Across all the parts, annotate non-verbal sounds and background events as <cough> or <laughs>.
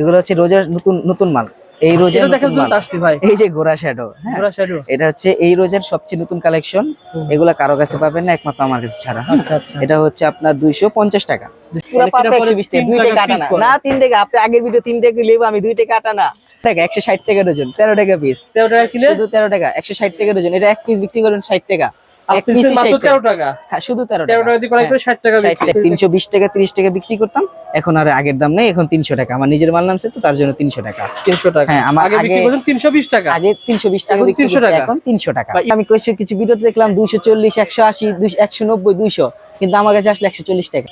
এগুলো হচ্ছে রোজের নতুন নতুন মাল। এই রোজের এটা দেখার জন্য আসছি ভাই। এই যে গোরা শ্যাডো হ্যাঁ? পুরা শ্যাডো এটা হচ্ছে এই রোজের সবচেয়ে নতুন কালেকশন এগুলা কারও কাছে পাবেন না একমাত্র আমার কাছে ছাড়া। হ্যাঁ? আচ্ছা। আচ্ছা এটা হচ্ছে আপনার দুইশো পঞ্চাশ টাকা। পুরো পাতা কিনা পরে একশো বিশ টাকা তিন দুই টাকা আটা না। না তিন টাকা আপনি আগের ভিডিও তিন টাকা লেবো আমি দুই টাকা আটা না। টাকা একশো ষাট টাকা ডজন তেরো টাকা পিস তেরো টাকা কিনে শুধু তেরো টাকা একশো ষাট টাকা ডজন এটা এক পিস বিক্রি করেন ষাট টাকা। শুধু তেরো বিক্রি। তিনশো বিশ টাকা তিরিশ টাকা বিক্রি করতাম। এখন আর আগের দাম নেই এখন তিনশো টাকা। আমার নিজের মাল নামছে তো তার জন্য তিনশো টাকা। তিনশো টাকা। হ্যাঁ, আমার আগে বিক্রি আগে- করছেন তিনশো বিশ টাকা। আগে তিনশো বিশ টাকা এখন বিক্রি 300 করছি, টাকা। এখন তিনশো টাকা। আমি কয়েছে কিছু ভিডিও দেখলাম দুইশো চল্লিশ একশো আশি একশো নব্বই দুইশো। কিন্তু আমার কাছে আসলে একশো চল্লিশ টাকা।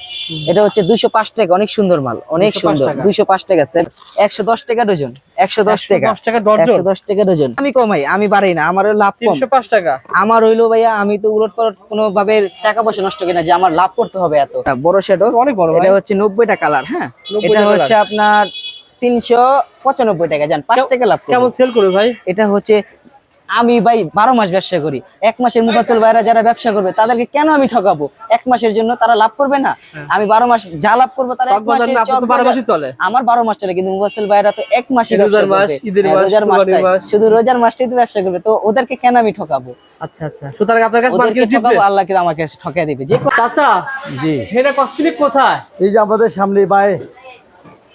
এটা হচ্ছে দুইশো পাঁচ টাকা অনেক সুন্দর মাল অনেক সুন্দর। দুইশো পাঁচ টাকা স্যার একশো দশ টাকা ডজন একশো দশ টাকা। দশ টাকা একশো দশ টাকা ডজন আমি কমাই আমি বাড়াই না আমার লাভ কম। পাঁচ টাকা। আমার হইল ভাইয়া আমি তো উলট পালট কোনো ভাবে টাকা পয়সা নষ্ট কিনা যে আমার লাভ করতে হবে এত। বড় শ্যাডো অনেক বড় এটা হচ্ছে নব্বইটা কালার হ্যাঁ? এটা হচ্ছে আপনার তিনশো পঁচানব্বই টাকা যান পাঁচ টাকা লাভ কেমন সেল করে ভাই? এটা হচ্ছে আমি ভাই বারো মাস ব্যবসা করি এক মাসের মুফাসল ভাইরা যারা ব্যবসা করবে তাদেরকে কেন আমি ঠকাবো? এক মাসের জন্য তারা লাভ করবে না? আমি বারো মাস যা লাভ করব তারা। আমার বারো মাস চলে কিন্তু মুফাসল ভাইরা তো এক মাসে রোজার হ্যাঁ, মাস, রোজার মাস। শুধু রোজার মাসটাই তো ব্যবসা করবে তো ওদেরকে কেন আমি ঠকাবো? আচ্ছা আচ্ছা। সুতরাং আপনার কাছে ওদেরকে মার্কেট জিতবে। ঠকাবো আল্লাহকে আমাকে ঠকাই দিবে। যে চাচা জি। হেনা কসমেটিক কোথায়? এই যে আমাদের সামনে বাই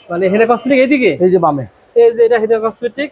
মানে হেনা কসমেটিক এইদিকে? এই যে বামে। এই যে এটা হেনা কসমেটিক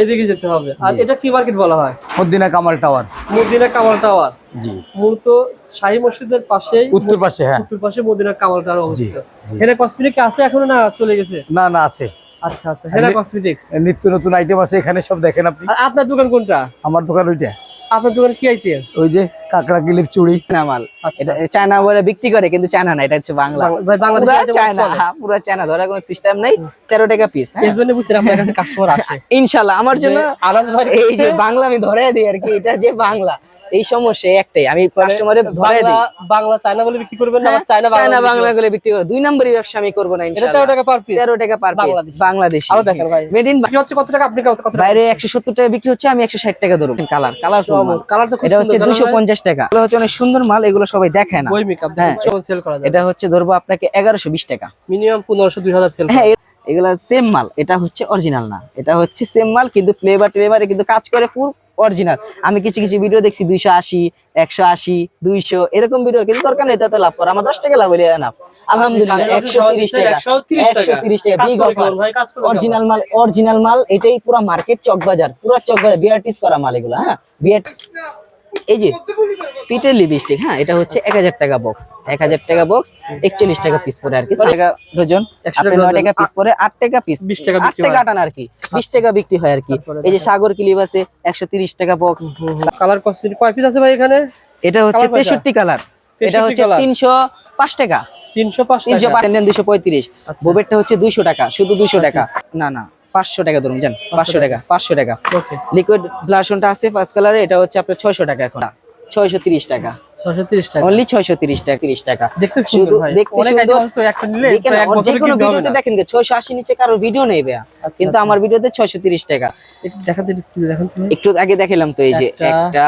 এদিকে যেতে হবে। আর এটা কি মার্কেট বলা হয়? মদিনা কামাল টাওয়ার। মদিনা কামাল টাওয়ার। জি। মূলত শাহী মসজিদের পাশে উত্তর পাশে হ্যাঁ। উত্তর পাশে মদিনা কামাল টাওয়ার অবস্থিত। হেরা হেনা কসমেটিক আছে এখনও না চলে গেছে? না না আছে। আচ্ছা আচ্ছা। হেনা কসমেটিক্স নিত্য নতুন আইটেম আছে এখানে সব দেখেন আপনি। আর আপনার দোকান কোনটা? আমার দোকান ওইটা। আপনার দোকানে কি আছে? ওই যে কাকড়া কিলিপ চুড়ি। চায়না মাল। আচ্ছা। এটা চায়না বলে বিক্রি করে কিন্তু চায়না না এটা হচ্ছে বাংলা। ভাই, বাংলাদেশ চায়না পুরো হ্যাঁ, চায়না ধরার কোনো সিস্টেম নাই। তেরো টাকা পিস এই জন্য বুঝছেন আপনার কাছে কাস্টমার আসে। ইনশাল্লাহ আমার জন্য আলাদা এই যে বাংলা আমি ধরে দিই আর কি এটা যে বাংলা। এই সমস্যা একটাই। আমি কাস্টমারে ধরে দিই। বাংলা চায়না বলে বিক্রি করবেন না হ্যাঁ, চায়না বাংলা বাংলা গুলো বিক্রি করে দুই নম্বরই ব্যবসা আমি করব না এটা ইনশাল্লাহ তেরো টাকা পার পিস তেরো টাকা পার পিস বাংলাদেশ। আরও দেখেন ভাই। মেড ইন বিক্রি হচ্ছে কত টাকা? আপনি কত কত বাইরে একশো সত্তর টাকা বিক্রি হচ্ছে আমি একশো ষাট টাকা ধরুন কালার কালার কালার তো খুব এটা হচ্ছে সুন্দর, দুশো কালার পঞ্চাশ টাকা। এগুলো হচ্ছে অনেক সুন্দর মাল এগুলো সবাই দেখে না। বই মেকআপ হ্যাঁ। সেল করা যায় এটা হচ্ছে ধরবো আপনাকে এগারোশো বিশ টাকা। মিনিমাম পনেরোশো দুই হাজার সেল হ্যাঁ এগুলা সেম মাল এটা হচ্ছে অরিজিনাল না। এটা হচ্ছে সেম মাল কিন্তু ফ্লেভার টেলেভারে কিন্তু কাজ করে ফুল অরিজিনাল আমি কিছু কিছু ভিডিও দেখছি দুইশো আশি একশো আশি দুইশো এরকম ভিডিও কিন্তু দরকার নেই তাতে লাভ করে। আমার দশ টাকা লাভ হলে এনাফ আলহামদুলিল্লাহ একশো তিরিশ টাকা। একশো তিরিশ টাকা। বিগ অফার অরিজিনাল মাল অরিজিনাল মাল এটাই পুরো মার্কেট চকবাজার। পুরো চকবাজার বিআরটিস করা মাল এগুলো হ্যাঁ? বিআর এই যে পিটের লিপস্টিক হ্যাঁ এটা হচ্ছে এক হাজার টাকা বক্স এক হাজার টাকা বক্স একচল্লিশ টাকা পিস পরে আর কি। টাকা ডজন 100 টাকা নয় টাকা পিস পরে আট টাকা পিস 20 টাকা আট টাকা। আটান আর কি বিশ টাকা বিক্রি হয় আর কি। এই যে সাগর ক্লিপ আছে একশো তিরিশ টাকা বক্স কালার কসমেটিক কয় পিস আছে ভাই এখানে? এটা হচ্ছে? তেষট্টি কালার এটা হচ্ছে। তিনশো পাঁচ টাকা। তিনশো পাঁচ তিনশো পাঁচ দুশো পঁয়ত্রিশ। আচ্ছা। বোবেরটা হচ্ছে দুইশো টাকা শুধু দুইশো টাকা। না না। পাঁচশো টাকা ধরুন জান পাঁচশো টাকা। পাঁচশো টাকা। লিকুইড ব্লাশনটা আছে ফার্স্ট কালারে এটা হচ্ছে আপনার ছয়শো টাকা এখন। ছয়শো তিরিশ টাকা। ছশো তিরিশ টাকা। অনলি ছয়শো তিরিশ টাকা তিরিশ টাকা। শুধু দেখতে দেখেন, কোনো ভিডিওতে ছয়শো আশি নিচে কারও ভিডিও নেই ভাইয়া। আচ্ছা, কিন্তু আচ্ছা। আমার ভিডিওতে ছয়শো তিরিশ টাকা। একটু দেখাতে আগে দেখালাম তো এই যে একটা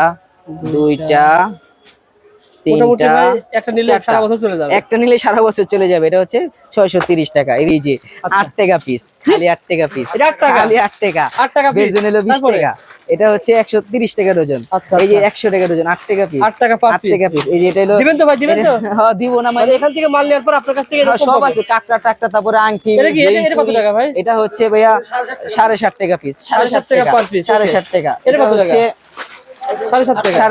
দুইটা মোটামুটি ভাই একটা নিলে সারা বছর চলে যাবে একটা নিলে সারা বছর চলে যাবে এটা হচ্ছে ছয়শো তিরিশ টাকা এই যে আট টাকা পিস খালি আট টাকা পিস আচ্ছা। এটা আট টাকা? খালি আট টাকা আট টাকা বিশ টাকা এটা হচ্ছে একশো তিরিশ টাকা ডজন আচ্ছা, এই যে আচ্ছা। একশো টাকা ডজন আট টাকা পিস আট টাকা per আট piece। টাকা পিস এই যে এটা হলো দিবেন তো ভাই, দিবেন তো? হ্যাঁ দিব না মানে মানে এখান থেকে মাল নেওয়ার পর আপনার কাছ থেকে হ্যাঁ, সব আছে কাকড়া টাকটা তারপরে আংটি এটা কি? এটা- কত টাকা ভাই? এটা হচ্ছে ভাইয়া সাড়ে ষাট টাকা পিস সাড়ে ষাট টাকা per piece, সাড়ে okay. টাকা এটা? হচ্ছে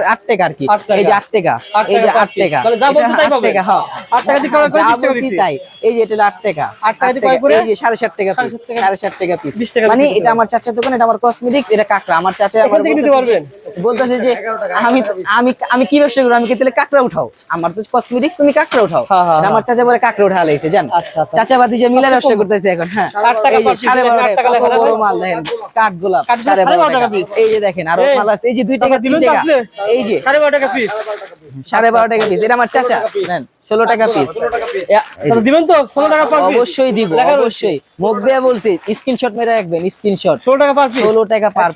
আট টাকা আর কি। এই যে আট টাকা এই যে আট টাকা। তাহলে যা এটা বলছো তাই আট টাকা হ্যাঁ। আট টাকা দিয়ে করা করে যা বিশ টাকা বলছি দিচ্ছি। তাই। এই যে এটা আট টাকা। আট টাকা আট দিয়ে কয় করে? এই যে সাড়ে ষাট টাকা সাড়ে পিস টাকা। সাড়ে ষাট টাকা পিস মানে এটা আমার চাচার দোকান এটা আমার কসমেটিক্স এটা কাকড়া। আমার চাচা আমার বলতেছে যে- আমি আমি আমি কি ব্যবসা করি আমি কি তাহলে কাকড়া উঠাও? আমার তো কসমেটিক্স তুমি কাকড়া উঠাও। হ্যাঁ, হ্যাঁ, আমার চাচা বলে কাঁকড়া উঠা লাইছে জান। আচ্ছা, আচ্ছা। চাচা বাদি যে মিলা ব্যবসা করতেছে এখন হ্যাঁ। সাড়ে বারো টাকা। মাল দেখেন? কাঠ গোলাপ সাড়ে বারো টাকা। এই যে দেখেন আরও মাল আছে। এই যে দুই টাকা তো টাকা এই যে। সাড়ে বারো টাকা পিস টাকা এটা আমার চাচা। নেন টাকা পিস দিবেন তো? ষোলো টাকা পার পিস অবশ্যই দিব লেখা রয়েছে। অবশ্যই। মুখ দিয়ে বলছি স্ক্রিনশট মেরে রাখবেন স্ক্রিনশট ষোলো টাকা পার পিস টাকা পার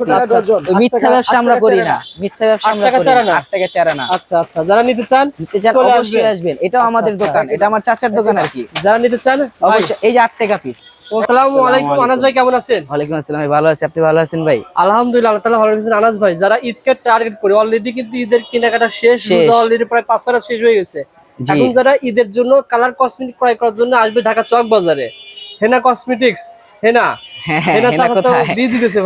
মিথ্যা ব্যবসা আমরা করি না। মিথ্যা ব্যবসা আমরা করি না। টাকা চারা না। আচ্ছা আচ্ছা। যারা নিতে চান নিতে চান অবশ্যই আসবেন। এটাও আমাদের আচ্ছা, দোকান। এটা আমার চাচার দোকান আর কি। যারা নিতে চান অবশ্যই। এই যে আট টাকা পিস আসসালামু আলাইকুম। আনাস ভাই কেমন আছেন? ওয়ালাইকুম আসসালাম ভাই ভালো আছি। আপনি ভালো আছেন ভাই? আলহামদুলিল্লাহ আল্লাহ তাআলা ভালো রেখেছেন। আনাস ভাই যারা ঈদকে টার্গেট করে অলরেডি কিন্তু ঈদের কেনাকাটা শেষ। অলরেডি প্রায় পাঁচ শেষ হয়ে গেছে। এখন যারা ঈদের জন্য কালার কসমেটিক ক্রয় করার জন্য আসবে ঢাকা চক বাজারে হেনা কসমেটিক্স হেনা? হ্যাঁ হ্যাঁ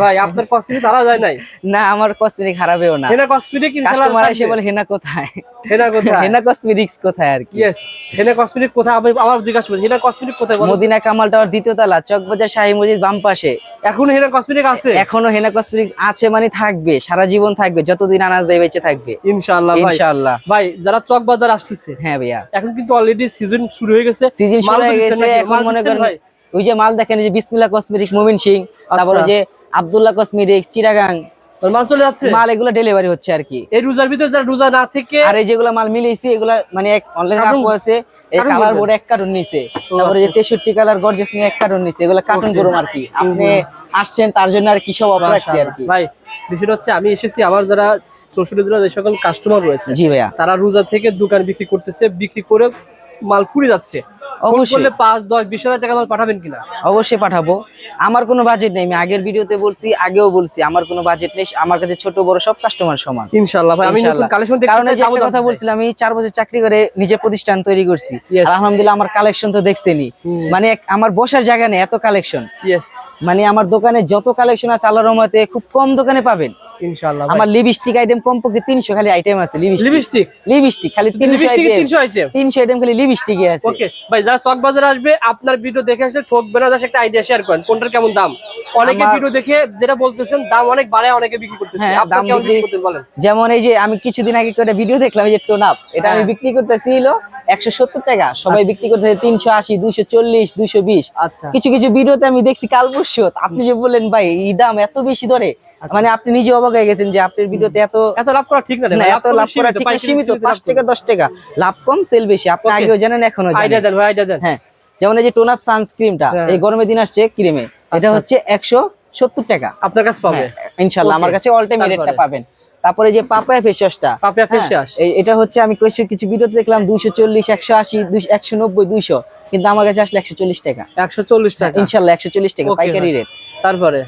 ভাই আপনার কসমেটিক যায় নাই? না আমার কসমেটিক না। হেনা কসমেটিক ইনশাআল্লাহ এসে বলে হেনা কোথায়? হেনা কোথায়? <laughs> হেনা কসমেটিক্স কোথায় আর কি? ইয়েস হেনা কসমেটিক কোথায়? আমি আবার জিজ্ঞাসা করছি হেনা কসমেটিক কোথায় বলো? মদিনা কামাল টাওয়ার দ্বিতীয় তলা চকবাজার শাহী মসজিদ বাম পাশে। এখন হেনা কসমেটিক আছে? এখনও হেনা কসমেটিক আছে মানে থাকবে সারা জীবন থাকবে যতদিন আনাজ দেয় বেঁচে থাকবে। ইনশাআল্লাহ ভাই। ইনশাআল্লাহ। ভাই যারা চক বাজার আসতেছে হ্যাঁ ভাইয়া। এখন কিন্তু অলরেডি সিজন শুরু হয়ে গেছে সিজন শুরু হয়ে গেছে এখন মনে করেন ভাই? ওই যে মাল দেখেন যে বিসমিল্লাহ কসমেটিক্স মুমিন সিং তারপরে আচ্ছা। যে আব্দুল্লাহ কসমেটিক্স চিরাগাং। মাল চলে যাচ্ছে? মাল এগুলো ডেলিভারি হচ্ছে আর কি। এই রোজার ভিতরে যারা রোজা না থেকে আর এই যেগুলো মাল এগুলা মানে অনলাইনে কার্টুন? আপু আছে এই কালার বোর্ড এক কার্টুন নিছে। তারপরে যে আচ্ছা, কালার গর্জেস নিয়ে এক কার্টুন নিছে। এগুলো কার্টুন করুম আর কি। আপনি আসছেন তার জন্য আর কি সব অফার রাখছি আর কি। ভাই বিষয়টা হচ্ছে আমি এসেছি আমার যারা চৌষট্টি জেলার যে সকল কাস্টমার রয়েছে জি ভাইয়া। তারা রোজা থেকে দোকান বিক্রি করতেছে বিক্রি করে মাল ফুরে যাচ্ছে। অবশ্যই। পাঁচ দশ বিশ হাজার টাকা পাঠাবেন কিনা? অবশ্যই পাঠাবো। আমার কোনো বাজেট নেই আমি আগের ভিডিওতে বলছি আগেও বলছি আমার কোনো বাজেট নেই আমার কাছে ছোট বড় সব কাস্টমার সমান। ইনশাল্লাহ ভাই আমি কালেকশন কারণ এই যে কথা বলছিলাম আমি চার বছর চাকরি করে নিজে প্রতিষ্ঠান তৈরি করছি। আলহামদুলিল্লাহ আমার কালেকশন তো দেখছেনি মানে আমার বসার জায়গা নেই এত কালেকশন ইয়েস মানে আমার দোকানে যত কালেকশন আছে আল্লাহর রহমতে খুব কম দোকানে পাবেন। ইনশাআল্লাহ আমার লিপস্টিক আইটেম কমপক্ষে তিনশো খালি আইটেম আছে লিপস্টিক লিপস্টিক লিপস্টিক খালি তিনশো লিপস্টিক আইটেম আইটেম খালি লিপস্টিকই আছে। ওকে ভাই যারা চক বাজারে আসবে আপনার ভিডিও দেখে আসলে ঠকবে না জাস্ট একটা আইডিয়া শেয়ার করেন। কোনটার কেমন দাম? অনেকে ভিডিও দেখে যেটা বলতেছেন দাম অনেক বাড়ায় অনেকে বিক্রি করতেছে। হ্যাঁ, আপনার দাম কেমন বিক্রি করতেন বলেন। যেমন এই যে আমি কিছুদিন আগে একটা ভিডিও দেখলাম এই যে টোনাপ এটা আমি হ্যাঁ। বিক্রি করতেছি হলো একশো সত্তর টাকা। সবাই বিক্রি করতেছে তিনশো আশি দুইশো চল্লিশ দুইশো বিশ। আচ্ছা। কিছু কিছু ভিডিওতে আমি দেখছি কাল পরশু। আপনি যে বললেন ভাই এই দাম এত বেশি ধরে। মানে আপনি নিজে অবাক হয়ে গেছেন যে আপনার ভিডিওতে এত এত লাভ করা ঠিক না এত লাভ করা ঠিক সীমিত পাঁচ টাকা দশ টাকা। লাভ কম সেল বেশি। আপনি. আগেও জানেন এখনও আইডিয়া জানেন দেন ভাই আইডিয়া দেন। হ্যাঁ যেমন এই যে টোন আপ সানস্ক্রিনটা হ্যাঁ। এই গরমের দিন আসছে ক্রিমে। এটা আচ্ছা, হচ্ছে একশো সত্তর টাকা। আপনার কাছে পাবে। হ্যাঁ, ইনশাল্লাহ আমার কাছে অল টাইম রেটটা পাবেন। তারপরে যে পাপায়া ফেস ওয়াশটা পাপিয়া ফেস ওয়াশ এটা হচ্ছে আমি কিছু কিছু ভিডিওতে দেখলাম দুইশো চল্লিশ একশো আশি একশো নব্বই দুইশো। কিন্তু আমার কাছে আসলে একশো চল্লিশ টাকা। একশো চল্লিশ টাকা। ইনশাল্লাহ একশো চল্লিশ টাকা পাইকারি রেট তারপরে?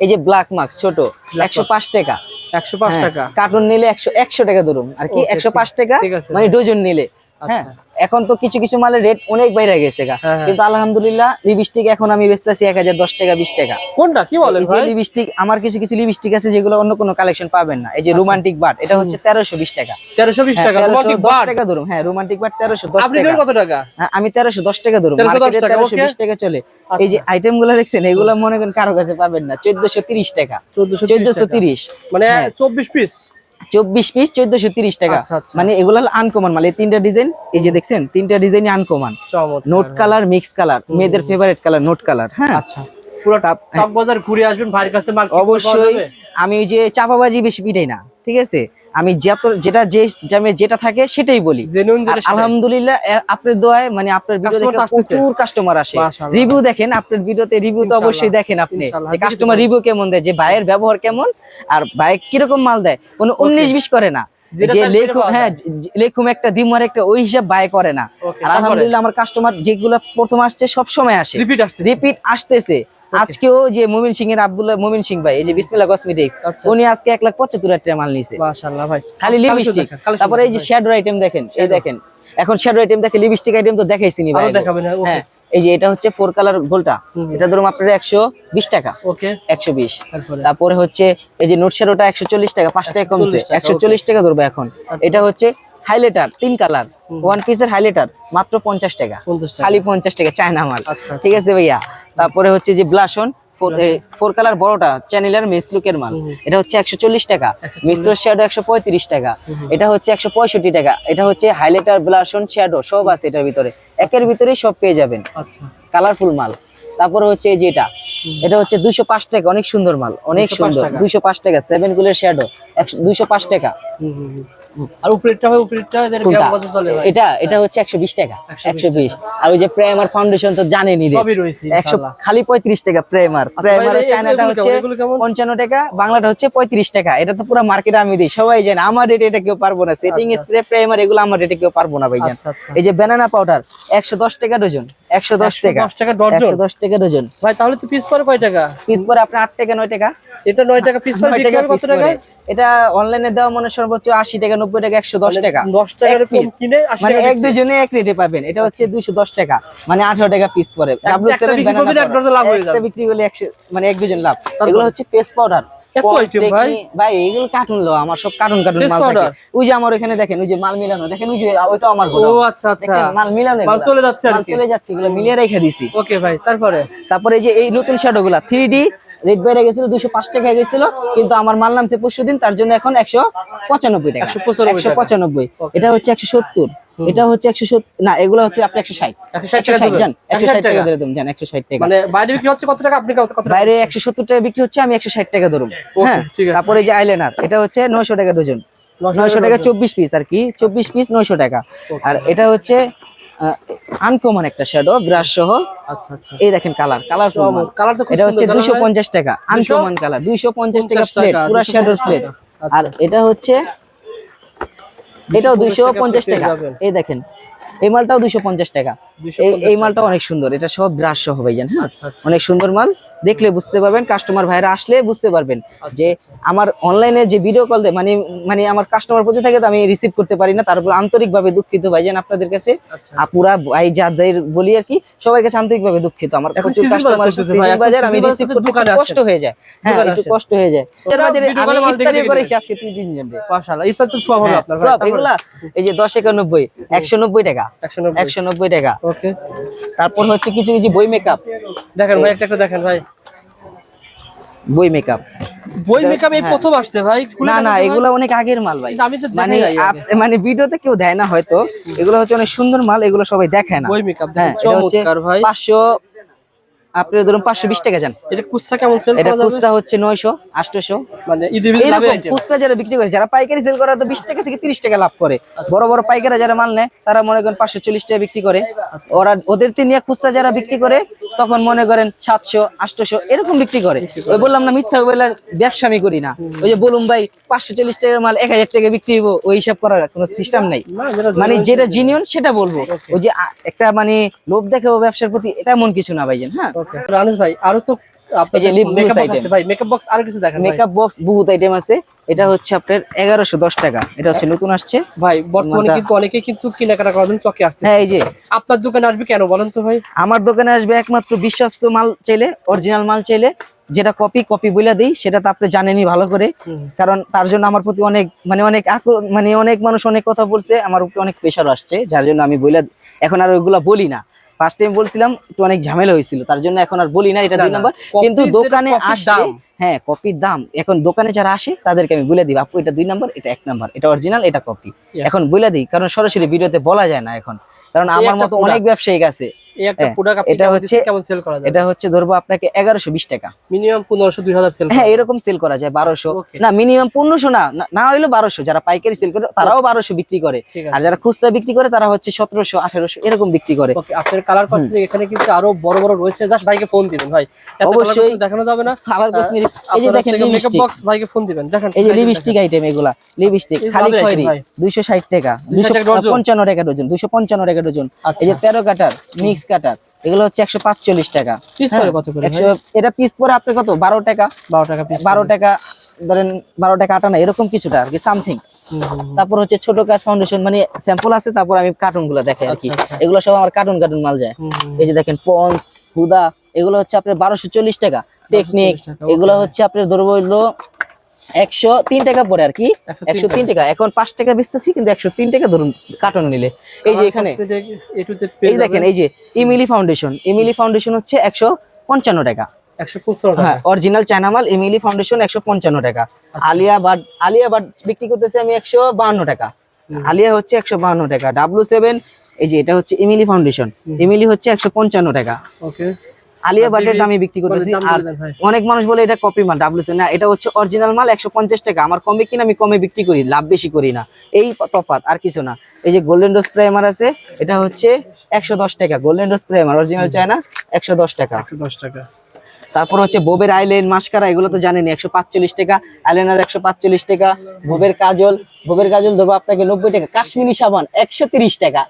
এই যে ব্ল্যাক মার্ক ছোট একশো পাঁচ টাকা। একশো পাঁচ হ্যাঁ, টাকা। কার্টুন নিলে একশো একশো টাকা ধরুন। আর কি একশো পাঁচ টাকা? মানে ডজন নিলে। হ্যাঁ এখন তো কিছু কিছু মালের রেট অনেক বাইরে গেছে গা। হ্যাঁ, হ্যাঁ। কিন্তু আলহামদুলিল্লাহ লিপস্টিক এখন আমি বেচতে আছি এক হাজার দশ টাকা বিশ টাকা। কোনটা? কি বলেন যে লিপস্টিক আমার কিছু কিছু লিপস্টিক আছে যেগুলো অন্য কোনো কালেকশন পাবেন না। এই যে রোমান্টিক বাট এটা হচ্ছে তেরোশো বিশ টাকা। তেরোশো বিশ হ্যাঁ, টাকা 1310 রোমান্টিক বার্ড টাকা ধরুন। হ্যাঁ রোমান্টিক বাট তেরোশো দশ আপনি টাকা। কত টাকা? আমি তেরোশো দশ টাকা ধরুন। 1310 মার্কেটে টাকা, তেরোশো? বিশ টাকা চলে। এই যে আইটেমগুলো দেখছেন এগুলো মনে করেন কারও কাছে পাবেন না। চোদ্দশো তিরিশ টাকা। চোদ্দশো চোদ্দশো তিরিশ। মানে। চব্বিশ পিস চব্বিশ পিস চোদ্দশো তিরিশ টাকা। আচ্ছা, আচ্ছা। মানে এগুলো আনকমন মানে তিনটা ডিজাইন এই যে দেখছেন তিনটা design uncommon note colour mix colour মেয়েদের ফেভারিট কালার নোট কালার হ্যাঁ? আচ্ছা। পুরো বাজার ঘুরে আসবেন ভাইয়ের কাছে অবশ্যই আমি ওই যে চাপাবাজি বেশি পিটাই না ঠিক আছে? আমি যত যেটা যে জামে যেটা থাকে সেটাই বলি। আলহামদুলিল্লাহ আপনার দোয়ায় মানে আপনার ভিডিও দেখে প্রচুর কাস্টমার আসে। রিভিউ দেখেন আপনার ভিডিওতে রিভিউ তো অবশ্যই দেখেন আপনি। কাস্টমার রিভিউ কেমন দেয় যে ভাইয়ের ব্যবহার কেমন আর ভাই কীরকম মাল দেয় কোনো উনিশ বিশ করে না। যে চাই লেখুম হ্যাঁ যে- লেখুম একটা দিমার একটা ওই হিসাব বাই করে না। আর আলহামদুলিল্লাহ আমার কাস্টমার যেগুলো প্রথম আসছে সব সময় আসে। রিপিট আসছে রিপিট আসতেছে। আজকেও যে মুমিন সিং এর আব্দুল্লাহ মুমিন সিং ভাই এই যে বিসমিল্লাহ কসমেটিক্স আচ্ছা, উনি আজকে এক লাখ পঁচাত্তর হাজার টাকা মাল নিছে। মাশাআল্লাহ ভাই খালি লিপস্টিক তারপরে এই যে শ্যাডো আইটেম দেখেন এই দেখেন। এখন শ্যাডো আইটেম দেখে লিপস্টিক আইটেম তো দেখাইছি নি ভাই। দেখাবেন হ্যাঁ, এই যে এটা হচ্ছে ফোর কালার গোলটা এটা ধরুন আপনার একশো বিশ টাকা। ওকে। একশো বিশ। তারপরে? হচ্ছে এই যে নোট শ্যাডোটা একশো চল্লিশ টাকা পাঁচ টাকা কমছে। একশো চল্লিশ টাকা ধরবো এখন। এটা হচ্ছে হাইলাইটার তিন কালার ওয়ান পিসের হাইলাইটার মাত্র পঞ্চাশ টাকা। খালি পঞ্চাশ টাকা চায়না মাল। আচ্ছা। ঠিক আছে ভাইয়া? তারপরে হচ্ছে যে ব্লাশন ফোর কালার বড়টা চ্যানেলের মেসলুকের মাল। এটা হচ্ছে একশো চল্লিশ টাকা। মিস্ত্র শ্যাডো একশো পঁয়ত্রিশ টাকা। এটা হচ্ছে একশো পঁয়ষট্টি টাকা। এটা হচ্ছে হাইলাইটার ব্লাশন শ্যাডো সব আছে এটার ভিতরে। একের ভিতরে সব পেয়ে যাবেন। আচ্ছা। কালারফুল মাল। তারপরে হচ্ছে এই যে এটা। হচ্ছে দুইশো পাঁচ টাকা। অনেক সুন্দর মাল। অনেক সুন্দর। দুইশো পাঁচ টাকা। সেভেন গুলের শ্যাডো একশো দুইশো পাঁচ টাকা। আর উপরেরটা ভাই উপরেরটা এদের কত চলে ভাই। এটা এটা হচ্ছে একশো বিশ টাকা। একশো বিশ আর ওই যে প্রেমার ফাউন্ডেশন তো জানেনই রে। সবই রয়েছে একশো ইনশাআল্লাহ। খালি পঁয়ত্রিশ টাকা প্রেমার। প্রেমার চায়নাটা হচ্ছে কেমন? এগুলো কেমন? পঞ্চান্ন টাকা বাংলাটা হচ্ছে পঁয়ত্রিশ টাকা। এটা তো পুরো মার্কেটে আমি দিই। সবাই জানে আমার রেটে এটা কেউ পারব না। সেটিং স্প্রে প্রেমার এগুলো আমার রেটে কেউ পারব না ভাইজান। আচ্ছা, আচ্ছা। এই যে ব্যানানা পাউডার একশো দশ টাকা ডজন একশো দশ টাকা 110 টাকা। ডজন? একশো দশ টাকা ডজন ভাই তাহলে তো পিস পরে কয় টাকা? পিস পরে আপনার আট টাকা নয় টাকা। এটা নয় টাকা পিস পরে বিক্রি কত টাকা। এটা অনলাইনে দেওয়া মনে সর্বোচ্চ আশি টাকা নব্বই টাকা একশো দশ টাকা। দশ টাকার এক কিনে মানে টাকা এক দুজনে এক রেটে পাবেন। এটা হচ্ছে দুইশো দশ টাকা। মানে আঠারো টাকা পিস পরে। সেভেন বিক্রি করলে একশো মানে এক দুজন লাভ। এগুলো হচ্ছে ফেস পাউডার ভাই? এগুলো কার্টুন লো। আমার সব কার্টুন কার্টুন Face মাল থাকে। ওই যে আমার এখানে দেখেন ওই যে মাল মিলানো। দেখেন ওই যে ওইটা আমার ও আচ্ছা আচ্ছা। মাল মিলানো মাল চলে যাচ্ছে আর চলে যাচ্ছে এগুলো মিলিয়ে রেখে দিছি। ওকে ভাই তারপরে? তারপরে এই যে এই নতুন থ্রি ডি রেট বেড়ে গেছিল দুইশো পাঁচ টাকা গেছিল কিন্তু আমার মাল নামছে পরশু দিন তার জন্য এখন একশো পঁচানব্বই টাকা। একশো পঁচানব্বই এটা হচ্ছে একশো সত্তর। এটা হচ্ছে একশো সত্তর। না এগুলো হচ্ছে আপনি একশো ষাট। একশো টাকা ষাট জান একশো ষাট টাকা দেবেন জান একশো ষাট টাকা। মানে বাইরে বিক্রি হচ্ছে কত টাকা? আপনি কত কত টাকা বাইরে একশো সত্তর টাকা বিক্রি হচ্ছে আমি একশো ষাট টাকা ধরুন। হ্যাঁ তারপরে যে আইলাইনার এটা হচ্ছে নয়শো টাকা ডজন নয়শো টাকা চব্বিশ পিস আর কি চব্বিশ পিস নয়শো টাকা। আর এটা হচ্ছে আনকমন একটা শ্যাডো ব্রাশ সহ। আচ্ছা আচ্ছা। এই দেখেন কালার কালার কালার তো এটা হচ্ছে সুন্দর, দুইশো কালার পঞ্চাশ টাকা আনকমন কালার দুইশো পঞ্চাশ টাকা প্লেট পুরো 250 শ্যাডো প্লেট আর এটা হচ্ছে এটাও দুইশো পঞ্চাশ পেয়ে টাকা এই দেখেন এই মালটাও দুইশো পঞ্চাশ টাকা। এই এই মালটা অনেক সুন্দর এটা সব ব্রাশ সহ ভাইজান হ্যাঁ? আচ্ছা, আচ্ছা। অনেক সুন্দর মাল। দেখলে বুঝতে পারবেন কাস্টমার ভাইরা আসলে বুঝতে পারবেন আচ্ছা, যে আমার অনলাইনে যে ভিডিও কল দেয় মানে মানে আমার কাস্টমার পৌঁছে থাকে তো আমি রিসিভ করতে পারি না তারপর আন্তরিকভাবে দুঃখিত ভাই ভাইজান আপনাদের কাছে। আচ্ছা। আপুরা ভাই যাদের বলি আর কি সবার কাছে আন্তরিকভাবে দুঃখিত। আমার প্রচুর কাস্টমার বাজার আমি রিসিভ করতে। কষ্ট হয়ে যায়। হ্যাঁ একটু কষ্ট হয়ে যায়। এর বাজারে আমি ইফতারি করেছি আজকে তিন দিন জন মাশাআল্লাহ ইফতার তো সব হবে হ্যাঁ, আপনার সব এগুলা এই যে দশ একানব্বই একশো নব্বই টাকা। 190 একশো নব্বই টাকা। ওকে। তারপর হচ্ছে কিছু কিছু বই মেকআপ দেখেন ভাই একটা একটা দেখেন ভাই। বই মেকআপ বই মেকআপ এই প্রথম আসছে ভাই হ্যাঁ। না না এগুলা অনেক আগের মাল ভাই। মানে মানে ভিডিওতে কেউ দেয় না হয়তো। এগুলো হচ্ছে অনেক সুন্দর মাল এগুলো সবাই দেখে না। বই মেকআপ হ্যাঁ এটা হচ্ছে চমৎকার ভাই। পাঁচশো আপনি ধরুন পাঁচশো বিশ টাকা যান। এটা কুচ্ছা কেমন সেল এটা খুচরা হচ্ছে নয়শো আটশোশো। মানে খুচরা যারা বিক্রি করে যারা পাইকারি সেল করে তো বিশ টাকা থেকে তিরিশ টাকা লাভ করে। বড় বড় পাইকারা যারা মাল নেয় তারা মনে করেন পাঁচশো চল্লিশ টাকা বিক্রি করে। ওরা ওদের নিয়ে খুচরা যারা বিক্রি করে তখন মনে করেন সাতশো আটশোশো এরকম বিক্রি করে। ওই বললাম না মিথ্যা বলে ব্যবসা আমি করি না। ওই যে বলুন ভাই পাঁচশো চল্লিশ টাকার মাল এক হাজার টাকা বিক্রি হব ওই হিসাব করার কোনো সিস্টেম নাই। মানে যেটা জিনিয়ন সেটা বলব। ওই যে একটা মানে লোভ দেখাবো ব্যবসার প্রতি এটা এমন কিছু না ভাইজান হ্যাঁ? ওকে রানিস ভাই আরও তো এই যে lip মেকআপ item। আছে। ভাই মেকআপ বক্স আরও কিছু দেখেন মেকআপ বক্স বহুত আইটেম আছে। এটা হচ্ছে আপনার এগারোশো দশ টাকা। এটা হচ্ছে নতুন আসছে। ভাই বর্তমানে কিন্তু অনেকেই কিন্তু কেনাকাটা করার চকে আসছে হ্যাঁ এই যে। আপনার দোকানে আসবে কেন বলেন তো ভাই? আমার দোকানে আসবে একমাত্র বিশ্বস্ত মাল চাইলে অরিজিনাল মাল চাইলে। যেটা কপি কপি বলে দিই সেটা তো আপনি জানেনই ভালো করে। কারণ তার জন্য আমার প্রতি অনেক মানে অনেক মানে অনেক মানুষ অনেক কথা বলছে। আমার উপরে অনেক প্রেশার আসছে। যার জন্য আমি বলে এখন আর ওইগুলা বলি না। ফার্স্ট টাইম বলছিলাম একটু অনেক ঝামেলা হয়েছিল তার জন্য এখন আর বলি না এটা দুই নম্বর কিন্তু দোকানে আসে আসলে হ্যাঁ কপির দাম। এখন দোকানে যারা আসে তাদেরকে আমি বলে দিই আপু এটা দুই নম্বর এটা এক নম্বর এটা অরিজিনাল এটা কপি এখন বলে দিই কারণ সরাসরি ভিডিওতে বলা যায় না এখন। কারণ আমার মতো। অনেক ব্যবসায়িক আছে। এই একটা হ্যাঁ, প্রোডাক্ট আপনি এটা কেমন হচ্ছে- দিচ্ছেন, কেমন সেল করা যাবে? এটা হচ্ছে ধরবো আপনাকে এগারোশো বিশ টাকা। মিনিমাম পনেরোশো দুই হাজার সেল হ্যাঁ এরকম সেল করা যায় বারোশো। Okay. না মিনিমাম পনেরোশো না না- না হইল যারা পাইকারি সেল করে তারাও বারোশো বিক্রি করে। আর যারা খুচরা বিক্রি করে তারা হচ্ছে এরকম বিক্রি করে। ওকে আপনার কালার কসমেটিক এখানে কিন্তু আরও বড় বড় রয়েছে। জাস্ট ভাইকে ফোন দিবেন ভাই। এত অবশ্যই। অবশ্যই দেখানো যাবে না। কালার কসমেটিক এই যে দেখেন মেকআপ লিপস্টিক বক্স ভাইকে ফোন দিবেন। দেখেন এই যে লিপস্টিক আইটেম এগুলা। লিপস্টিক খালি খয়েরি দুইশো ষাট টাকা 260 দুইশো টাকা ডজন। পঞ্চান্ন টাকা ডজন দুইশো পঞ্চান্ন টাকা ডজন। আচ্ছা। এই যে তেরো কাটার মিক্স কাটার এগুলো হচ্ছে একশো পাঁচচল্লিশ টাকা। হ্যাঁ? একশো এটা পিস পরে আপনি কত? বারো টাকা। বারো টাকা বারো টাকা ধরেন বারো টাকা আটানা এরকম কিছুটা আর কি সামথিং তারপর হচ্ছে ছোট কাজ ফাউন্ডেশন মানে স্যাম্পল আছে তারপর আমি কার্টুনগুলো দেখাই আর কি। আচ্ছা, আচ্ছা। এগুলো সব আমার কার্টুন কার্টুন মাল যায়। এই যে দেখেন পন্স হুদা এগুলো হচ্ছে আপনার বারোশো চল্লিশ টাকা। টেকনিক এগুলো হচ্ছে আপনার ধরবো একশো তিন টাকা পরে আর কি। একশো তিন টাকা। এখন পাঁচ টাকা বেচতেছি কিন্তু একশো তিন টাকা ধরুন কার্টুন নিলে। এই যে এখানে এই দেখেন এই যে ইমিলি ফাউন্ডেশন। ইমিলি ফাউন্ডেশন হচ্ছে একশো পঞ্চান্ন টাকা। হ্যাঁ অরিজিনাল চায়না মাল ইমিলি ফাউন্ডেশন একশো পঞ্চান্ন টাকা। আলিয়া বাট আলিয়া বাট বিক্রি করতেছে আমি একশো বাহান্ন টাকা। আলিয়া হচ্ছে একশো বাহান্ন টাকা। ডাব্লু সেভেন এই যে এটা হচ্ছে ইমিলি ফাউন্ডেশন। ইমিলি হচ্ছে একশো পঞ্চান্ন টাকা। ওকে আলিয়া ভাটের বাটের দামে বিক্রি করতেছি। আর ভাই। অনেক মানুষ বলে এটা কপি মাল ডাব্লিউসি না এটা হচ্ছে অরিজিনাল মাল একশো পঞ্চাশ টাকা। আমার কমে কিনা আমি কমে বিক্রি করি লাভ বেশি করি না। এই তফাত আর কিছু না। এই যে গোল্ডেন ডোজ প্রাইমার আছে এটা হচ্ছে একশো দশ টাকা। গোল্ডেন ডোজ প্রাইমার অরিজিনাল চায় না একশো দশ টাকা। একশো দশ টাকা। তারপর হচ্ছে বোবের আইলেন মাস্কারা এগুলো তো জানেন একশো পাঁচচল্লিশ টাকা আইলেনার একশো পাঁচচল্লিশ টাকা বোবের কাজল বোবের কাজল ধরবো আপনাকে নব্বই টাকা কাশ্মীরি সাবান একশো তিরিশ টাকা।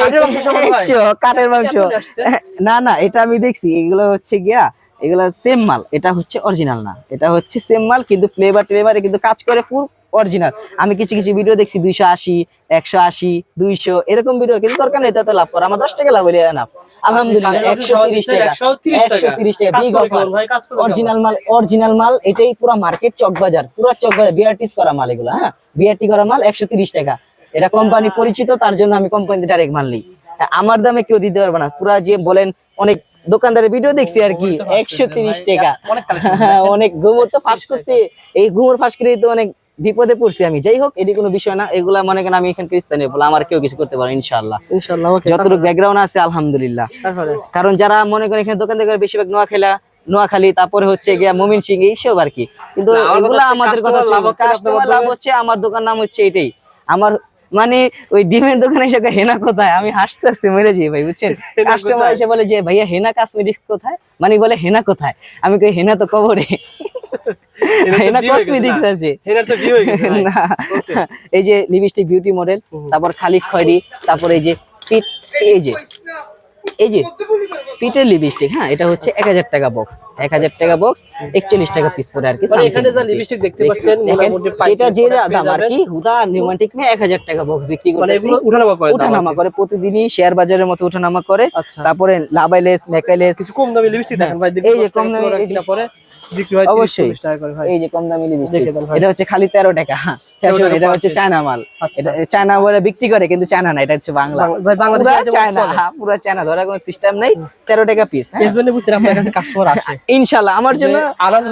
কাঠের মাংস একশো কাঠের মাংস। না না এটা আমি দেখছি এগুলো হচ্ছে গিয়া এগুলো সেম মাল এটা হচ্ছে অরিজিনাল না। এটা হচ্ছে সেম মাল কিন্তু ফ্লেভার টেলেভারে কিন্তু কাজ করে ফুল অরিজিনাল আমি কিছু কিছু ভিডিও দেখছি দুইশো আশি একশো আশি দুইশো এরকম ভিডিও কিন্তু দরকার নেই তত লাভ করা। আমার দশ টাকা লাভ হলে না আলহামদুলিল্লাহ একশো তিরিশ টাকা দিচ্ছে 130 টাকা। একশো তিরিশ টাকা বিগ অফার কেমন ভাই? কাজ করে কেমন? অরিজিনাল মাল অরিজিনাল মাল এটাই পুরো মার্কেট চকবাজার পুরো চকবাজার বিআরটিস করা মাল এগুলো হ্যাঁ? বিআরটি করা মাল একশো তিরিশ টাকা। এটা কোম্পানি পরিচিত তার জন্য আমি কোম্পানিতে ডাইরেক্ট মাল নিই। আমার দামে কেউ দিতে পারবে না। পুরা যে বলেন অনেক দোকানদারের ভিডিও দেখছি আর কি একশো তিরিশ টাকা। অনেক <laughs> ঘুমোর তো ফাঁস করতে এই ঘুমোর ফাঁস করে তো অনেক বিপদে পড়ছি আমি। যাই হোক এটি কোনো বিষয় না। এগুলা মনে করেন আমি এখানকার স্থানীয় বলে আমার কেউ কিছু করতে পারে ইনশাল্লাহ যতটুকু ব্যাকগ্রাউন্ড আছে আলহামদুলিল্লাহ। কারণ যারা মনে করেন এখানে দোকান থেকে বেশিরভাগ নোয়াখালী নোয়াখালী তারপরে হচ্ছে গিয়া মুমিন সিং এইসব আর কি। কিন্তু এগুলা আমাদের কথা কাস্টমার লাভ হচ্ছে আমার দোকান নাম হচ্ছে এটাই। আমার মানে ওই ডিমের দোকানে এসে হেনা কোথায়? আমি হাসতে হাসতে মেরে যাই ভাই বুঝছেন? <laughs> কাস্টমার? এসে বলে যে ভাইয়া হেনা কাশ্মীর কোথায়? মানে বলে হেনা কোথায়? আমি কই হেনা তো কবরে। <laughs> হেনা কসমেটিক্স আছে। <laughs> না। এই যে লিপস্টিক বিউটি মডেল তারপর খালি খয়রি তারপর এই যে পিট এই যে। এই যে পিটের লিপস্টিক হ্যাঁ এটা হচ্ছে এক হাজার টাকা বক্স এক হাজার টাকা বক্স একচল্লিশ টাকা পিস পরে আর কি মানে। লিপস্টিক দেখতে পাচ্ছেন যে দাম আর কি হুদা নিউমান্টিক নিয়ে এক হাজার টাকা বক্স বিক্রি মানে করে উঠানামা করে কি। করে প্রতিদিনই শেয়ার বাজারের মতো ওঠানামা করে। আচ্ছা। তারপরে লাভাইলেস মেকাইলেস কিছু কম দামি লিপস্টিক দেখেন ভাই এই যে কম দামি পরে বিক্রি হয় অবশ্যই। 30 টাকা করে ভাই। এই যে কম দামি লিপস্টিক এটা হচ্ছে খালি তেরো টাকা হ্যাঁ, টাকা এটা হচ্ছে চায়না মাল। আচ্ছা। এটা চায়না বলে বিক্রি করে কিন্তু চায়না না এটা হচ্ছে বাংলা। বাংলা- ভাই বাংলাদেশে চায়না। হ্যাঁ, চায়না ধরার কোনো সিস্টেম নাই। টাকা পিস <laughs> জন্য বুঝছেন আপনার কাছে কাস্টমার আসে। আমার জন্য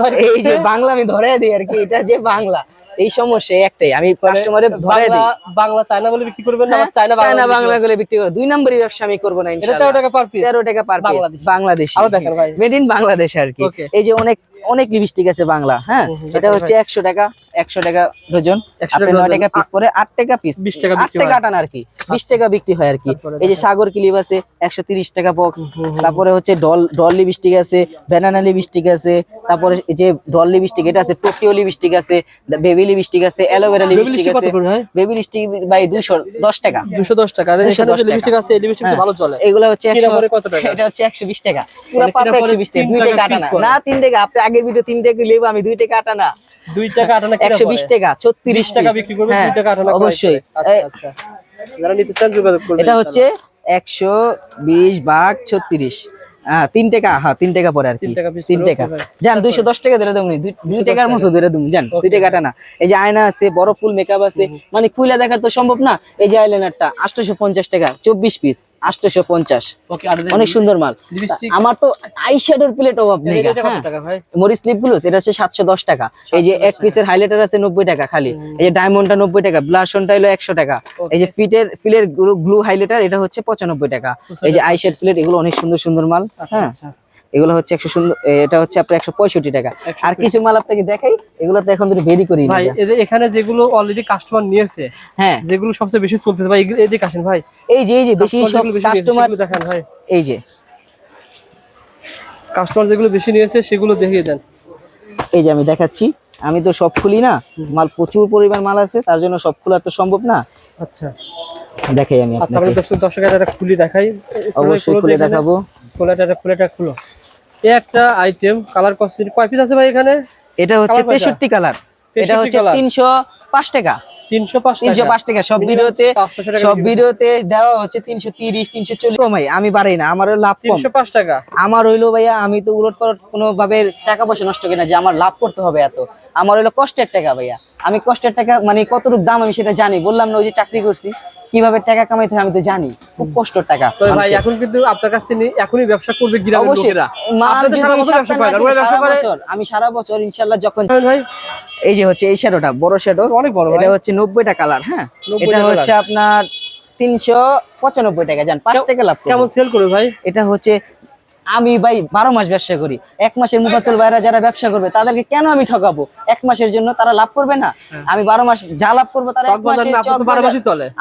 ভাই এই যে বাংলা আমি ধরে দিই আর কি এটা যে বাংলা এই সমস্যা একটাই। আমি মানে কাস্টমারে ধরে বাংলা দিই। বাংলা চায়না বলে বিক্রি করবেন না হ্যাঁ, চায়না চায়না বাংলা বাংলা গুলো বিক্রি করে দুই নম্বরই ব্যবসা আমি করব না এটা ইনশাল্লাহ। তেরো টাকা পার পিস তেরো টাকা পার পিস বাংলাদেশ। আরও দেখেন ভাই। মেড ইন বাংলাদেশ আর কি। এই যে অনেক অনেক লিপস্টিক আছে বাংলা হ্যাঁ। এটা হচ্ছে একশো টাকা। একশো টাকা ডজন। 100 টাকা নয় টাকা পিস পরে আট টাকা পিস 20 টাকা আট টাকা আটান আর কি। বিশ টাকা বিক্রি হয় আর কি। এই যে সাগর ক্লিপ আছে একশো তিরিশ টাকা বক্স তারপরে হচ্ছে ডল ডল লিপস্টিক আছে ব্যানানা লিপস্টিক আছে তারপরে যে ডল লিপস্টিক এটা আছে টোকিও লিপস্টিক আছে বেবি লিপস্টিক আছে অ্যালোভেরা লিপস্টিক আছে। বেবি লিপস্টিক বাই দুশো দশ টাকা। 210 টাকা। আর 210 এখানে যে টাকা। লিপস্টিক আছে লিপস্টিক হ্যাঁ, ভালো চলে। এগুলো হচ্ছে? এটা হচ্ছে একশো বিশ টাকা। পুরো মানে পাতা একশো বিশ টাকা দুই টাকা টাকা আটা piece না তিন টাকা। আপনি আগের ভিডিও তিন টাকা লেবো আমি দুই টাকা আটা না 2 টাকা আটানা কিনা একশো বিশ পড়ে? টাকা ছত্রিশ টাকা বিক্রি করবে 2 টাকা আটানা অবশ্যই। আচ্ছা আচ্ছা। যারা নিতে চান যোগাযোগ করবেন এটা হচ্ছে একশো বিশ ভাগ ছত্রিশ। হ্যাঁ তিন টাকা হ্যাঁ টাকা পরে আর কি। টাকা টাকা। ধরে দুই টাকার মতো ধরে দেবো যান দুই টাকাটা না এই যে আয়না আছে বড় ফুল মেকআপ আছে মানে কুইলা দেখার তো সম্ভব না। এই যে আইলাইনারটা পঞ্চাশ টাকা চব্বিশ পিস আটশোশো পঞ্চাশ। অনেক সুন্দর মাল। আমার তো আই শ্যাডোর প্লেট অভাব নেই। মরিস লিপগুলো এটা হচ্ছে সাতশো দশ টাকা। এই যে এক পিসের হাইলাইটার আছে নব্বই টাকা খালি। এই যে ডায়মন্ডটা নব্বই টাকা ব্লাশনটা হলো একশো টাকা। এই যে ফিটের ফিলের গ্লু হাইলাইটার এটা হচ্ছে পঁচানব্বই টাকা। এই যে আইশেড প্লেট এগুলো অনেক সুন্দর সুন্দর মাল। আচ্ছা হ্যাঁ। আচ্ছা। এগুলো হচ্ছে একশো সুন্দর এটা হচ্ছে আপনার একশো পঁয়ষট্টি টাকা। আর কিছু মাল আপনাকে দেখাই এগুলো তো এখন ধরে বেরি করি ভাই এখানে যেগুলো অলরেডি কাস্টমার নিয়েছে হ্যাঁ। যেগুলো সবচেয়ে বেশি চলতেছে ভাই এদিকে আসেন ভাই। এই যে এই যে বেশি কাস্টমার দেখান ভাই। এই যে। কাস্টমার যেগুলো বেশি নিয়েছে সেগুলো দেখিয়ে দেন। এই যে আমি দেখাচ্ছি। আমি তো সব খুলি না মাল প্রচুর পরিমাণ মাল আছে তার জন্য সব খোলা তো সম্ভব না। আচ্ছা। দেখাই আমি আচ্ছা আমরা দর্শক দর্শকের খুলি দেখাই। অবশ্যই খুলে দেখাবো। খোলাটা খোলাটা খুলো। এই একটা আইটেম কালার কসমেটিক কয় পিস আছে ভাই এখানে? এটা হচ্ছে Colour কয়টা? তেষট্টি কালার এটা হচ্ছে colour। তিনশো পাঁচ টাকা। তিনশো পাঁচ তিনশো পাঁচ টাকা। সব ভিডিওতে সব ভিডিওতে দেওয়া হচ্ছে তিনশো তিরিশ তিনশো চল্লিশ। কমাই আমি বাড়াই না। আমারও লাভ কম। তিনশো পাঁচ টাকা। আমার হইল ভাইয়া আমি তো উলট পালট কোনো ভাবে টাকা পয়সা নষ্ট করি না যে আমার লাভ করতে হবে এত। আমার হইল কষ্টের টাকা ভাইয়া। আমি কষ্টের টাকা মানে কতটুকু দাম আমি সেটা জানি। বললাম না ওই যে চাকরি করছি। কীভাবে টাকা কামাইতে হয় আমি তো জানি। খুব কষ্টের টাকা তো ভাই এখন কিন্তু আপনার কাছ থেকে এখনই ব্যবসা করবে গ্রামের লোকেরা। আমি সারা বছর ইনশাল্লাহ যখন ভাই এই যে হচ্ছে এই শ্যাডোটা বড় শ্যাডো অনেক বড় এটা হচ্ছে নব্বইটা কালার হ্যাঁ? এটা হচ্ছে আপনার তিনশো পঁচানব্বই টাকা যান পাঁচ টাকা লাভ কেমন সেল করবে ভাই? এটা হচ্ছে আমি ভাই বারো মাস ব্যবসা করি। এক মাসের মুফাসল ভাইরা যারা ব্যবসা করবে তাদেরকে কেন আমি ঠকাবো? এক মাসের জন্য তারা লাভ করবে না? আমি বারো মাস যা লাভ করব তারা।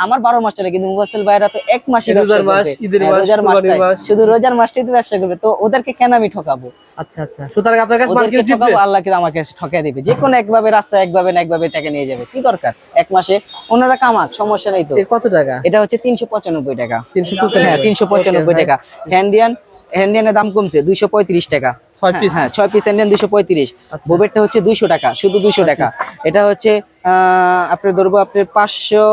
আমার বারো মাস চলে কিন্তু মুফাসল ভাইরা তো এক মাসে রোজার হ্যাঁ, রোজার মাসটাই। শুধু রোজার মাসটাই তো ব্যবসা করবে তো ওদেরকে কেন আমি ঠকাবো? আচ্ছা আচ্ছা। সুতরাং আপনার কাছে মাল ওদেরকে কিনে জিতবে। ঠকাবো আল্লাহ কিন্তু আমাকে ঠকাই দিবে। যে কোনো একভাবে রাস্তায় একভাবে না একভাবে টাকা নিয়ে যাবে। কি দরকার? এক মাসে ওনারা কামাক সমস্যা নেই তো। কত টাকা? এটা হচ্ছে তিনশো পঁচানব্বই টাকা। তিনশো হ্যাঁ পঁচানব্বই টাকা। হ্যান্ডিয়ান হ্যান্ডিয়ানের দাম কমছে দুইশো পঁয়ত্রিশ টাকা। ছয় পিস হ্যাঁ ছয় পিস হ্যান্ডিয়ান দুইশো পঁয়ত্রিশ। আচ্ছা। বোবেরটা হচ্ছে দুইশো টাকা শুধু দুইশো টাকা। এটা হচ্ছে আহ, আপনার ধরবো আপনার পাঁচশো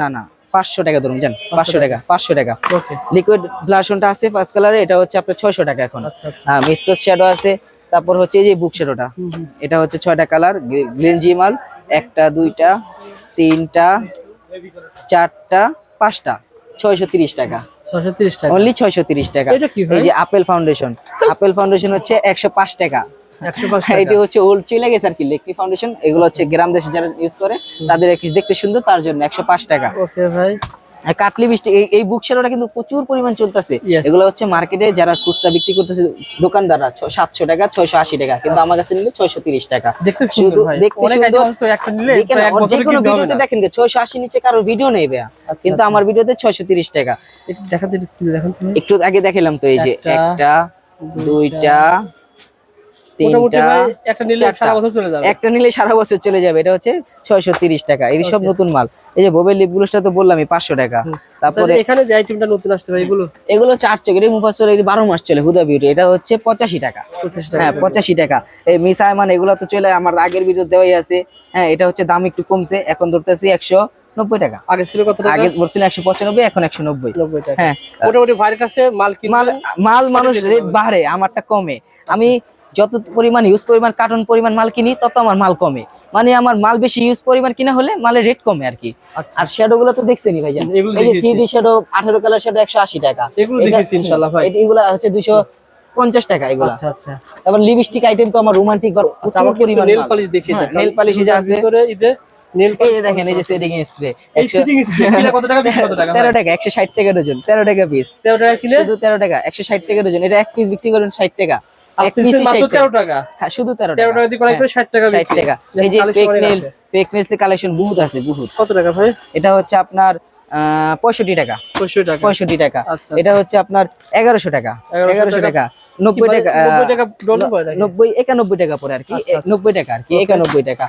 না না পাঁচশো টাকা ধরুন জান পাঁচশো টাকা পাঁচশো টাকা। লিকুইড ব্লাশনটা আছে পাঁচ কালারে এটা হচ্ছে আপনার ছয়শো টাকা এখন। আচ্ছা আচ্ছা। হ্যাঁ মিস্ট্রস শ্যাডো আছে তারপর হচ্ছে এই যে বুক শ্যাডোটা এটা হচ্ছে ছয়টা কালার গ্রিন জিমাল একটা দুইটা তিনটা চারটা পাঁচটা। ছয়শো তিরিশ টাকা। ছয়শো তিরিশ টাকা। অনলি ছয়শো তিরিশ টাকা। এটা কি এই যে আপেল ফাউন্ডেশন আপেল ফাউন্ডেশন হচ্ছে একশো পাঁচ টাকা। একশো পাঁচ এটি হচ্ছে ওল্ড চলে গেছে আর কি লেকি ফাউন্ডেশন এগুলো হচ্ছে গ্রাম দেশে যারা ইউজ করে তাদের দেখতে সুন্দর তার জন্য একশো পাঁচ টাকা। ওকে ভাই। কাটলি বৃষ্টি এই বুক সেরাটা কিন্তু প্রচুর পরিমাণ চলতেছে। এগুলো হচ্ছে মার্কেটে যারা খুচরা বিক্রি করতেছে দোকানদাররা সাতশো টাকা ছয়শো আশি টাকা কিন্তু আমার কাছে নিলে ছয়শো তিরিশ টাকা। শুধু দেখতে কোনো ভিডিওতে দেখেন ছয়শো আশি নিচে কারোর ভিডিও নেই ভাইয়া। কিন্তু আচ্ছা। আমার ভিডিওতে ছয়শো তিরিশ টাকা। একটু দেখাতে একটু আগে দেখালাম তো এই যে একটা, দুইটা একটা নিলে। সারা বছর চলে যাবে। চলে এটা হচ্ছে ছয়শো তিরিশ টাকা। এই সব নতুন মাল। এই যে বোবের লিপ গুলোটা তো বললামই পাঁচশো টাকা। তারপরে আচ্ছা, এখানে যে আইটেমটা নতুন আসছে ভাই এগুলো? এগুলো চার চোখের এই মুফাসল এই বারো মাস চলে হুদা বিউটি এটা হচ্ছে পঁচাশি টাকা। হ্যাঁ পঁচাশি টাকা। এই মিস আয়মান এগুলো তো চলে আমার আগের ভিডিও দেওয়াই আছে। হ্যাঁ এটা হচ্ছে দাম একটু কমছে। এখন ধরতেছি একশো নব্বই টাকা। আগে ছিল কত আগে বলছিল একশো পঁচানব্বই এখন একশো নব্বই। নব্বই টাকা। হ্যাঁ। মোটামুটি ভাইয়ের কাছে মাল মাল মাল মানুষ রেট বাড়ে আমারটা কমে। আমি যত পরিমাণ ইউজ পরিমাণ কার্টন পরিমাণ মাল কিনি তত আমার মাল কমে। মানে আমার মাল বেশি ইউজ পরিমাণ কিনা হলে মালের রেট কমে আর কি। আচ্ছা। আর শ্যাডো গুলো তো দেখছেনি এগুলো এই যে। থ্রি শ্যাডো আঠারো কালার শ্যাডো একশো আশি টাকা। এগুলো দেখেছি ইনশাল্লাহ ভাই। এটা- হচ্ছে দুইশো পঞ্চাশ টাকা এগুলা। আচ্ছা আচ্ছা। লিপস্টিক আইটেম তো আমার রোমান্টিক বা আচ্ছা নেল পলিশ দেখিয়ে দেন নেল পলিশ যে আছে। ঈদে নেল এই দেখেন এই যে সেটিং স্প্রে এই সিটিং স্প্রে কিনা কত টাকা কত টাকা তেরো টাকা একশো ষাট টাকা ডজন তেরো টাকা পিস 13 টাকা কিনে? শুধু তেরো টাকা একশো ষাট টাকা ডজন এটা এক পিস বিক্রি করেন ষাট টাকা। আর এক পিস পিসের মাত্র 13 টাকা? শুধু তেরো টাকা। দিয়ে করাই করে 60 টাকা ষাট টাকা। এই যে collection ফেক অনেক নেল আছে। ফেক নেলস কালেকশন বহুত আছে বহুত। কত টাকা ভাই? এটা হচ্ছে আপনার পঁয়ষট্টি টাকা। পঁয়ষট্টি টাকা। আচ্ছা, এটা হচ্ছে আপনার এগারোশো টাকা। এগারোশো টাকা? নব্বই টাকা মানে আহ, 90 টাকা পড়ে নাকি? নব্বই একানব্বই টাকা পরে আর কি। আচ্ছা, আচ্ছা। নব্বই টাকা আর কি একানব্বই টাকা?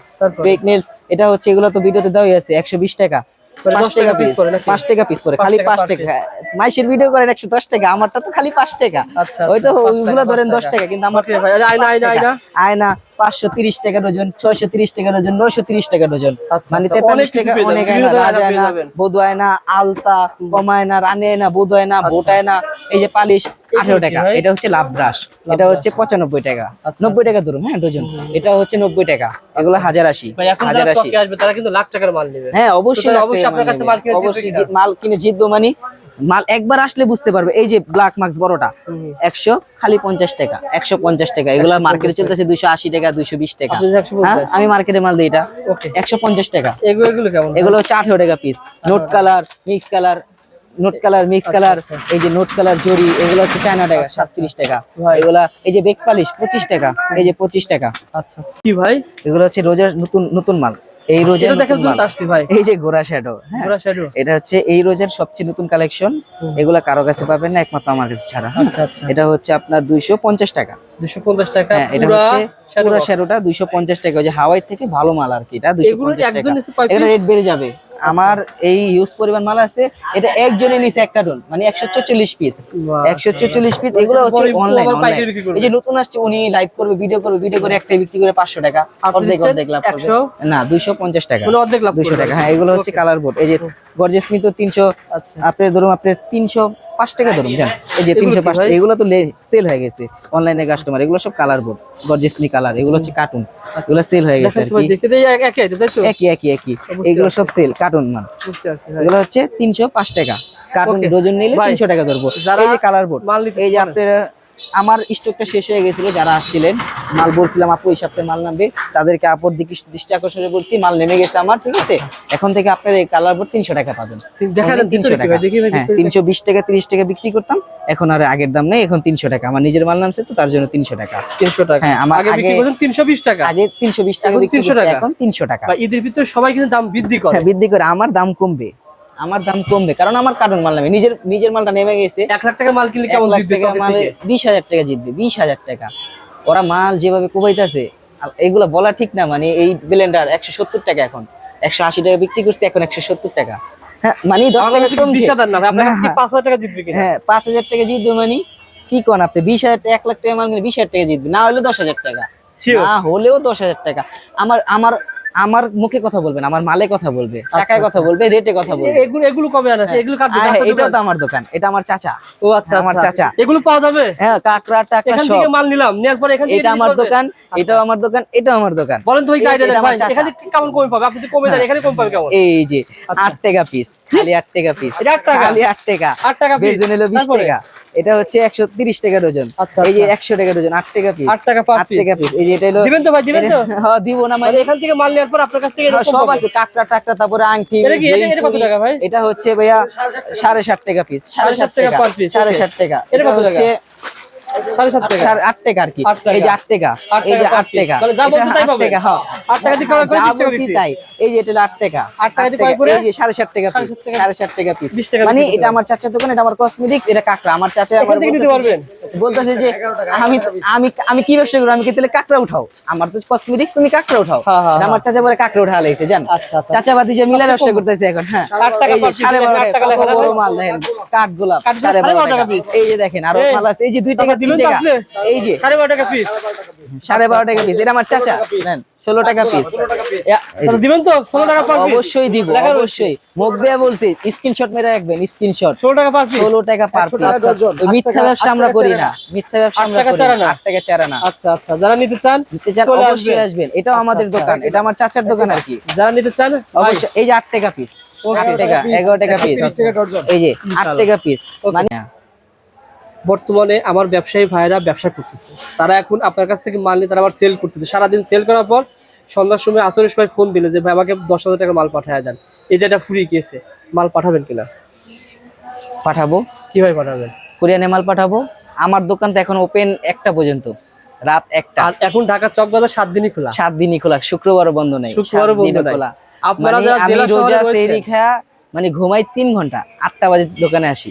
এটা হচ্ছে এগুলো তো ভিডিওতে দেওয়াই আছে একশো বিশ টাকা। পাঁচ 10 টাকা পিস করে? পাঁচ টাকা পিস করে পাঁচ খালি টাকা পাঁচ টাকা মাইশের ভিডিও করেন একশো দশ টাকা আমারটা তো খালি পাঁচ টাকা আচ্ছা, ওই তো আচ্ছা, ওইগুলো ধরেন দশ টাকা। টাকা কিন্তু আমার আয়না, আয়না, আয়না। আয়না পাঁচশো তিরিশ টাকা ডজন ছয়শো তিরিশ টাকা ডজন নয়শো তিরিশ টাকা ডজন আচ্ছা, মানে আচ্ছা, তেতাল্লিশ টাকা অনেক আয়না রাজ। বধু আয়না আলতা কমায়না রানী আয়না বধু আয়না বোট আয়না এই যে পালিশ আঠেরো টাকা। এটা হচ্ছে লাভ ব্রাশ। এটা হচ্ছে পঁচানব্বই টাকা। আচ্ছা, নব্বই টাকা ধরুন হ্যাঁ ডজন। এটা হচ্ছে নব্বই টাকা। এগুলো হাজার আশি হাজার আশি। তারা কিন্তু লাখ টাকার মাল নেবে। হ্যাঁ অবশ্যই অবশ্যই। মাল কিনে জিতবে মানে মাল একবার আসলে বুঝতে পারবে। এই যে ব্ল্যাক মার্কস বড়টা একশো খালি পঞ্চাশ টাকা একশো পঞ্চাশ টাকা। এগুলো মার্কেটে চলতেছে দুইশো আশি টাকা দুইশো বিশ টাকা। হ্যাঁ আমি মার্কেটে মাল দিই এটা। একশো পঞ্চাশ টাকা। এগুলো হচ্ছে আঠেরো টাকা piece note colour mix colour note colour mix colour আচ্ছা। এই যে নোট কালার জরি এগুলো হচ্ছে চায়না টাকা সাতত্রিশ টাকা। এগুলা এই যে বেক পালিশ পঁচিশ টাকা এই যে পঁচিশ টাকা। আচ্ছা আচ্ছা। কি ভাই? এগুলো হচ্ছে রোজার নতুন নতুন মাল। এই রোজার দেখার জন্য আসছি ভাই। এই যে গোড়া শ্যাডো হ্যাঁ? শ্যাডো এটা হচ্ছে এই রোজের সবচেয়ে নতুন কালেকশন এগুলা কারও কাছে পাবেন না একমাত্র আমার কাছে ছাড়া? আচ্ছা আচ্ছা। এটা হচ্ছে আপনার দুইশো পঞ্চাশ টাকা। 250 টাকা হ্যাঁ এটা হচ্ছে পুরো শ্যাডোটা টাকা। ওই যে হাওয়াই থেকে ভালো মাল আর কি এটা এগুলো একজন নিচে রেট বেড়ে যাবে। আমার এই ইউজ পরিমাণ মাল আছে এটা একজনে নিচে একটা ডন মানে একশো চল্লিশ পিস। একশো চল্লিশ পিস এগুলো হচ্ছে অনলাইন। এই যে নতুন আসছে উনি লাইভ করবে ভিডিও করবে ভিডিও করে একটা বিক্রি করে পাঁচশো টাকা। অর্ধেক অর্ধেক লাভ করবে। না দুইশো পঞ্চাশ টাকা। অর্ধেক লাভ দুইশো। টাকা। হ্যাঁ এগুলো হচ্ছে কালার বোর্ড এই যে গর্জেস কিন্তু তিনশো আচ্ছা। আপনি ধরুন আপনি তিনশো পাঁচ টাকা ধরুন জান। এই যে তিনশো পাঁচ টাকা এগুলো তো সেল হয়ে গেছে অনলাইনে কাস্টমার এগুলো সব কালার বোর্ড গর্জেসলি কালার এগুলো হচ্ছে কার্টুন এগুলো সেল হয়ে গেছে একই একই একই এগুলো সব সেল কার্টুন না। বুঝতে পারছি ভাই। এগুলো হচ্ছে তিনশো পাঁচ টাকা। কার্টুন. ডজন নিলে তিনশো টাকা ধরবো। যারা এই যে কালার বোর্ড এই যে। আপনার আমার স্টকটা শেষ হয়ে গেছিল যারা আসছিলেন মাল বলছিলাম আপু এই সপ্তাহে মাল নামবে। তাদেরকে আপুর দিকে দৃষ্টি আকর্ষণে বলছি মাল নেমে গেছে আমার ঠিক আছে? এখন থেকে আপনার এই কালার বোর্ড তিনশো টাকা পাবেন। তিনশো টাকা। হ্যাঁ তিনশো বিশ টাকা তিরিশ টাকা বিক্রি করতাম এখন আর আগের দাম নেই এখন তিনশো টাকা। আমার নিজের মাল নামছে তো তার জন্য তিনশো টাকা। তিনশো টাকা। হ্যাঁ, আমার আগে তিনশো বিশ টাকা। আগে তিনশো বিশ টাকা এখন বিক্রি 300 করছি, টাকা। এখন তিনশো টাকা। ঈদের ভিতরে সবাই কিন্তু দাম বৃদ্ধি করে। হ্যাঁ, বৃদ্ধি করে আমার দাম কমবে। আমার দাম কমবে কারণ আমার কার্টন মাল নামে। নিজের নিজের মালটা নেমে গেছে। এক লাখ টাকার মাল কিনলে কেমন জিতবে মালে বিশ হাজার টাকা জিতবে বিশ হাজার টাকা। ওরা মাল যেভাবে কোবাইতেছে এগুলো বলা ঠিক না মানে এই ব্লেন্ডার একশো সত্তর টাকা এখন। একশো আশি টাকা বিক্রি করছে এখন একশো সত্তর টাকা। হ্যাঁ মানে দশ টাকা কমছে। কি না। পাঁচ হাজার টাকা জিতবে হ্যাঁ পাঁচ হাজার টাকা জিতবে মানে কি কোন আপনি বিশ হাজার টাকা এক লাখ টাকা মাল কিনে বিশ হাজার টাকা জিতবে না হলে দশ হাজার টাকা. না হলেও দশ হাজার টাকা। আমার আমার আমার মুখে কথা বলবেন আমার মালে কথা বলবে টাকায় কথা বলবে রেটে কথা বলবে এগুলো এগুলো কবে আনা এগুলো কার দোকান? দোকান? তো আমার দোকান এটা আমার চাচা ও আচ্ছা আমার আচ্ছা। চাচা। এগুলো পাওয়া যাবে হ্যাঁ কাকড়া টাকড়া সব থেকে মাল নিলাম নেওয়ার পরে এখান থেকে এটা আমার দোকান আচ্ছা। এটাও আমার দোকান এটাও আমার দোকান বলেন তো ভাই এই- কাইডা দেন ভাই। এখানে কেমন কমে পাবে আপনি তো কমে দেন এখানে কম পাবে কেমন এই যে আচ্ছা। আট টাকা পিস খালি আট টাকা পিস এটা আট টাকা? খালি আট টাকা আট টাকা piece। বেজন হলো বিশ তারপরে? টাকা এটা হচ্ছে একশো তিরিশ টাকা ডজন আচ্ছা, এই যে আচ্ছা। একশো টাকা ডজন আট টাকা পিস আট টাকা পার আট পিস টাকা পিস এই যে এটা হলো দিবেন তো ভাই দিবেন তো হ্যাঁ দিব না মানে এখান থেকে মাল নেওয়ার পর আপনার কাছ থেকে হ্যাঁ, সব আছে কাকড়া টাকড়া তারপরে আংটি এটা কত টাকা ভাই? হচ্ছে ভাইয়া সাড়ে সাত টাকা পিস সাড়ে সাত টাকা সাড়ে সাত টাকা এটা? হচ্ছে আট টাকা আর কি। এই যে আট টাকা এই যে আট টাকা। তাহলে যা এটা বলছি তাই আট টাকা হ্যাঁ। আট টাকা দিয়ে কয় করে যা বিশ টাকা বলছি দিচ্ছি। তাই। এই যে এটা আট টাকা। আট টাকা দিয়ে কয় টাকা। করে? এই যে সাড়ে ষাট টাকা সাড়ে পিস টাকা। সাড়ে ষাট টাকা পিস মানে এটা আমার চাচার দোকান এটা আমার কসমেটিক্স এটা কাকড়া। আমার চাচা বলতেছে যে- আমি আমি আমি কি ব্যবসা করি আমি কি তাহলে কাকড়া উঠাও? আমার তো কসমেটিক্স তুমি কাঁকড়া উঠাও। হ্যাঁ, হ্যাঁ, আমার চাচা বলে কাঁকড়া উঠা লাগছে জান? আচ্ছা, আচ্ছা। চাচা বাদি যে মিলা ব্যবসা করতেছে এখন হ্যাঁ। সাড়ে বারো টাকা। মাল দেখেন? কাঠ গোলাপ সাড়ে বারো টাকা এই যে দেখেন আরও মাল আছে। এই যে দুই টাকা দিবেন তো আসলে? এই যে। সাড়ে বারো টাকা পিস সাড়ে বারো টাকা পিস এটা আমার চাচা। নেন ষোলো টাকা পিস দিবেন তো? ষোলো টাকা পার পিস অবশ্যই দিব। অবশ্যই। মুখ দিয়ে বলছি স্ক্রিনশট মেরে রাখবেন স্ক্রিনশট ষোলো টাকা পার পিস ষোলো টাকা পার পিস মিথ্যা ব্যবসা আমরা করি না। মিথ্যা ব্যবসা আমরা টাকা করি চারা না। না? আট টাকা চারা না। আচ্ছা আচ্ছা। যারা নিতে চান নিতে চান অবশ্যই আসবেন। এটাও আমাদের আচ্ছা, দোকান। এটা আমার চাচার দোকান আর কি। যারা নিতে চান অবশ্যই। এই যে আট টাকা পিস Okay. আট টাকা এগারো টাকা পিস এই যে আট টাকা পিস মানে বর্তমানে আমার ব্যবসায়ী ভাইরা ব্যবসা করতেছে। তারা এখন আপনার কাছ থেকে মাল নিয়ে তারা আবার সেল করতেছে। সারাদিন সেল করার পর সন্ধ্যার সময় আসরের সময় ফোন দিলে যে ভাই আমাকে দশ হাজার টাকা মাল পাঠায় দেন। এটা একটা ফ্রি কেসে মাল পাঠাবেন কিনা? পাঠাবো। কীভাবে পাঠাবেন? কোরিয়ানে মাল পাঠাবো। আমার দোকান তো এখন ওপেন একটা পর্যন্ত রাত একটা। আর এখন ঢাকা চক বাজার সাত দিনই খোলা। সাত দিনই খোলা শুক্রবারও বন্ধ নেই শুক্রবারও বন্ধ খোলা। আপনারা মানে যারা জেলা শহরে রোজা সেরি খায়া মানে ঘুমাই তিন ঘণ্টা আটটা বাজে দোকানে আসি।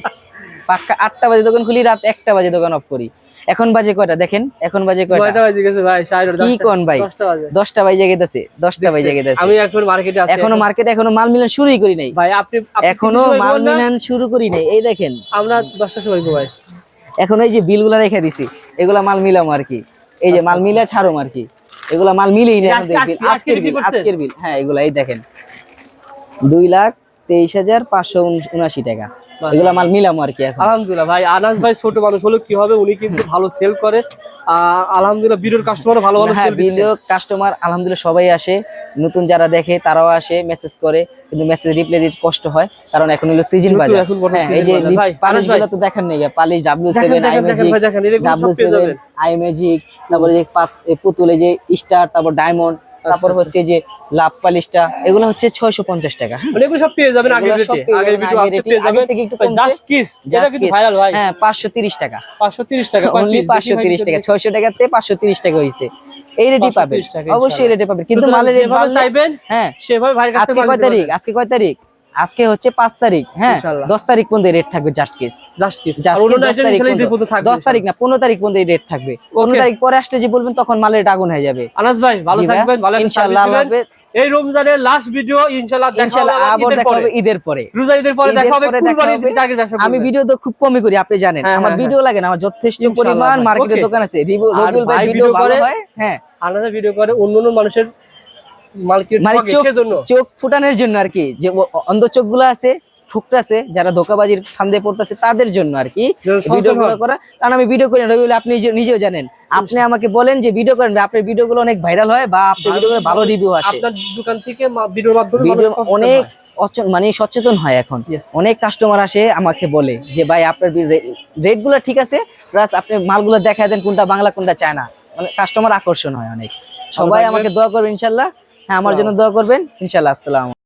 পাক্কা আটটা বাজে দোকান খুলি রাত একটা বাজে দোকান অফ করি। এখন বাজে কয়টা? দেখেন এখন বাজে কয়টা? বাজে গেছে ভাই কি কোন ভাই? দশটা বাজে। দশটা বাজে গেছে দশটা বাজে গেছে আমি এখন মার্কেটে আছি এখনও মার্কেটে এখনও মাল মিলান শুরুই করি নাই। ভাই আপনি এখনও মাল মিলান শুরু করি নাই। এই দেখেন। আমরা দশটার সময় ঘুমাই। এখন এই যে বিলগুলা রেখে দিছি এগুলা মাল মিলাম আর কি। এই যে মাল মিলে ছাড়ো আর কি। এগুলা মাল মিলেই না আজকে- আজকে- আজকের আজকে বিল আজকের বিল। হ্যাঁ এগুলা এই দেখেন। দুই লাখ তেইশ হাজার পাঁচশো উন- উনাশি টাকা। এগুলো মাল মিলাম আর কি আলহামদুলিল্লাহ ভাই আনাস ভাই ছোট মানুষ হলো কি হবে? উনি কিন্তু ভালো সেল করে। আলহামদুলিল্লাহ বিরোর কাস্টমার ভালো ভালো হ্যাঁ সেল কাস্টমার আলহামদুলিল্লাহ সবাই আসে। নতুন যারা দেখে তারাও আসে মেসেজ করে। কিন্তু মেসেজ রিপ্লাই দিতে কষ্ট হয়। কারণ এখন হলো সিজন বাজার। বর্তমান হ্যাঁ এই যে বাজার। পালিশগুলো তো দেখেন নেই polish W seven W seven যাবেন। তারপরে যে পুতুলে যে স্টার তারপর ডায়মন্ড তারপর। হচ্ছে যে লাভ পালিশটা এগুলো হচ্ছে ছয়শো পঞ্চাশ টাকা। হ্যাঁ মানে এগুলো সব পেয়ে যাবেন আগের রেটে আগের ভিডিও আছে পেয়ে যাবেন। থেকে একটু কমছে। জাস্ট কিস Just কিন্তু ভাইরাল ভাই। হ্যাঁ পাঁচশো তিরিশ টাকা। 530 টাকা অনলি piece, পাঁচশো দেখি ভাই তিরিশ টাকা। দেখি। ছয়শো টাকাতে পাঁচশো তিরিশ টাকা হয়েছে এই রেটই পাবেন। 530 টাকা অবশ্যই। রেটে পাবেন। কিন্তু মালের রেট যেভাবে চাইবেন হ্যাঁ। সেভাবে ভাইয়ের কাছে আজকে কয় তারিখ? আজকে কয় তারিখ? আজকে হচ্ছে পাঁচ তারিখ হ্যাঁ? দশ তারিখ পর্যন্ত রেট থাকবে জাস্ট কেস দশ তারিখ না পনেরো তারিখ পর্যন্ত রেট থাকবে। পনেরো তারিখ পরে আসলে যে বলবেন তখন মালের আগুন হয়ে যাবে। আনাস ভাই ভালো থাকবেন ভালো ইনশাআল্লাহ। এই রমজানের লাস্ট ভিডিও ইনশাআল্লাহ দেখা হবে ইনশাল্লাহ ঈদের দেখা পরে। হবে ঈদের পরে। রোজা ঈদের পরে দেখা হবে। ঈদের আমি ভিডিও তো খুব কমই করি আপনি জানেন। হ্যাঁ, আমার হ্যাঁ, ভিডিও লাগে না আমার যথেষ্ট পরিমাণ দোকান আছে। রবিউল ভাই ভাই ভিডিও ভালো করে- হয় হ্যাঁ। আলাদা ভিডিও করে অন্য অন্য মানুষের মানে চোখ চোখ ফুটানোর জন্য আর কি যে অন্ধ চোখগুলো আছে ঠুকটাছে যারা ধোকাবাজির ফান্দে পড়তেছে তাদের জন্য আর কি ভিডিও গুলো করা। কারণ আমি ভিডিও করি না রবিউল আপনি নিজেও জানেন। আপনি আমাকে বলেন যে ভিডিও করেন আপনার ভিডিও গুলো অনেক ভাইরাল হয় বা আপনার ভিডিও ভালো রিভিউ আসে। আপনার দোকান থেকে ভিডিওর মাধ্যমে অনেক মানে সচেতন হয় এখন। অনেক কাস্টমার আসে আমাকে বলে যে ভাই আপনার রেটগুলো ঠিক আছে প্লাস আপনি মালগুলো দেখা দেন কোনটা বাংলা কোনটা চায়না। মানে কাস্টমার আকর্ষণ হয় অনেক। সবাই আমাকে দোয়া করবেন ইনশাল্লাহ। হ্যাঁ আমার জন্য দোয়া করবেন। ইনশাল্লাহ আসসালাম